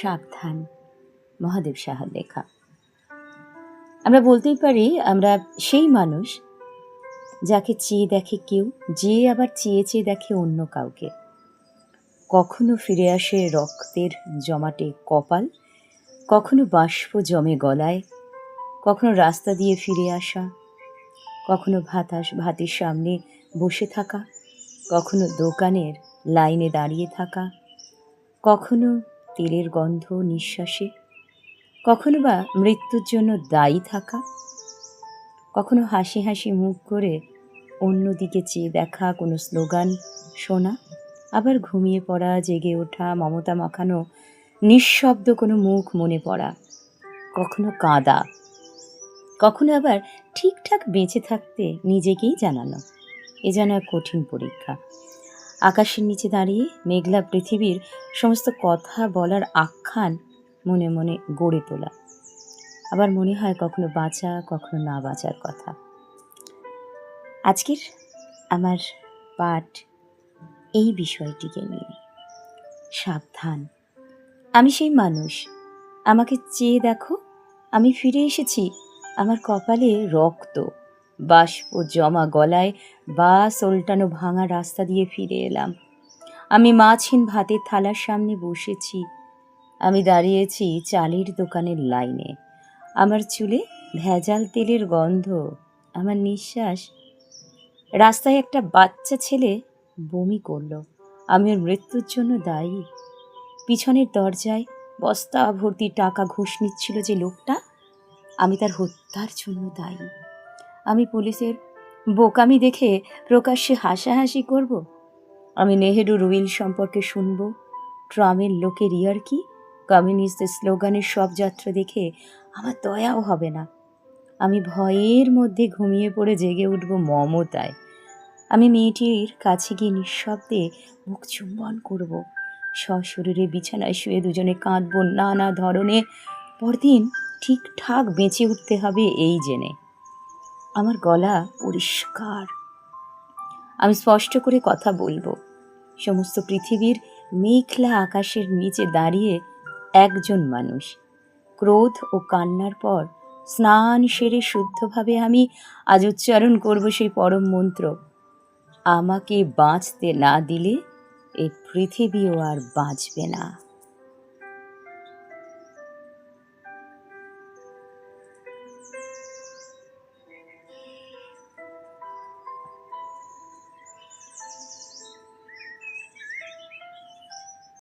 সাবধান। মহাদেব সাহার লেখা। আমরা বলতেই পারি, আমরা সেই মানুষ যাকে চেয়ে দেখে কেউ, যে আবার চেয়ে চেয়ে দেখে অন্য কাউকে। কখনো ফিরে আসে রক্তের জমাটে কপাল, কখনো বাষ্প জমে গলায়, কখনো রাস্তা দিয়ে ফিরে আসা, কখনো ভাতাস, ভাতের সামনে বসে থাকা, কখনো দোকানের লাইনে দাঁড়িয়ে থাকা, কখনো তেলের গন্ধ নিঃশ্বাসে? কখনো বা মৃত্যুর জন্য দায়ী থাকা? কখনো হাসি হাসি মুখ করে অন্যদিকে চেয়ে দেখা কোনো স্লোগান শোনা? আবার ঘুমিয়ে পড়া, জেগে ওঠা, মমতা মাখানো, নিঃশব্দ কোনো মুখ মনে পড়া? কখনো কাঁদা? কখনো আবার ঠিকঠাক বেঁচে থাকতে নিজেকেই জানানো? এ যেন এক কঠিন পরীক্ষা। আকাশের নিচে দাঁড়িয়ে মেঘলা পৃথিবীর সমস্ত কথা বলার আখ্যান মনে মনে গড়ে তোলা। আবার মনে হয় কখনো বাঁচা, কখনো না বাঁচার কথা। আজকের আমার পাঠ এই বিষয়টিকে নিয়ে। সাবধান। আমি সেই মানুষ। আমাকে চেয়ে দেখো, আমি ফিরে এসেছি। আমার কপালে রক্ত। বাষ্প জমা গলায় বাস ওল্টানো ভাঙা রাস্তা দিয়ে ফিরে এলাম। আমি মাছহীন ভাতের থালার সামনে বসেছি। আমি দাঁড়িয়েছি চালের দোকানের লাইনে। আমার চুলে ভেজাল তেলের গন্ধ, আমার নিঃশ্বাস। রাস্তায় একটা বাচ্চা ছেলে বমি করল। আমি ওর মৃত্যুর জন্য দায়ী। পিছনের দরজায় বস্তা ভর্তি টাকা ঘুষ নিচ্ছিল যে লোকটা, আমি তার হত্যার জন্য দায়ী। আমি পুলিশের বোকামি দেখে প্রকাশ্যে হাসাহাসি করব। আমি নেহেরু রুইল সম্পর্কে শুনব। ট্রামের লোকের ইয়ার কি? কমিউনিস্টদের স্লোগানের সব যাত্রা দেখে আমার দয়াও হবে না। আমি ভয়ের মধ্যে ঘুমিয়ে পড়ে জেগে উঠব মমতায়। আমি মেয়েটির কাছে গিয়ে নিঃশব্দে মুখ চুম্বন করব। সশরীরে বিছানায় শুয়ে দুজনে কাঁদব নানা ধরনের। পরদিন ঠিকঠাক বেঁচে উঠতে হবে এই জেনে। আমার গলা পরিষ্কার। আমি স্পষ্ট করে কথা বলব। সমস্ত পৃথিবীর মেঘলা আকাশের নিচে দাঁড়িয়ে একজন মানুষ। ক্রোধ ও কান্নার পর স্নান সেরে শুদ্ধভাবে আমি আজ উচ্চারণ করব সেই পরম মন্ত্র। আমাকে বাঁচতে না দিলে এই পৃথিবীও আর বাঁচবে না।